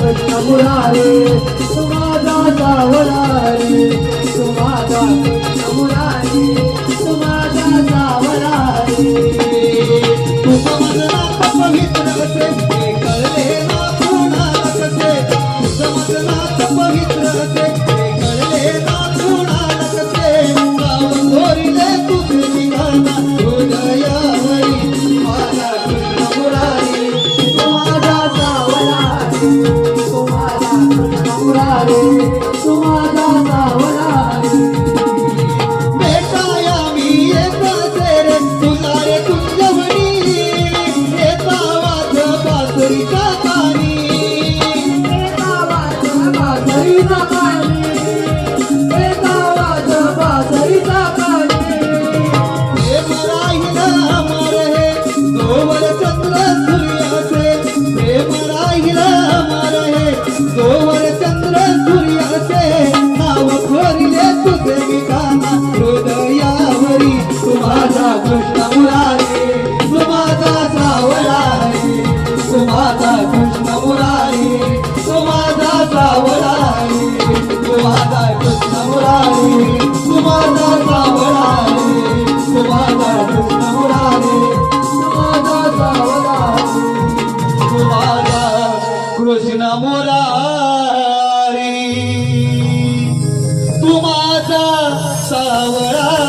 कृष्ण मुरारी तू माझा सावरारी कृष्ण मुरारी पवित्र कृष्ण मुरारी तू माझा सावरारी भेटाया मी येताचे रे तुला हृदयावरी तू माझा कृष्ण मुरारी तू माझा सावरारी तू कृष्ण मुरारी तू माझा सावरारी तू कृष्ण मुरारी तू माझा सावरारी तू कृष्ण मुरारी तू माझा सावरारी तू कृष्ण मुरारी। तू माझा सावळा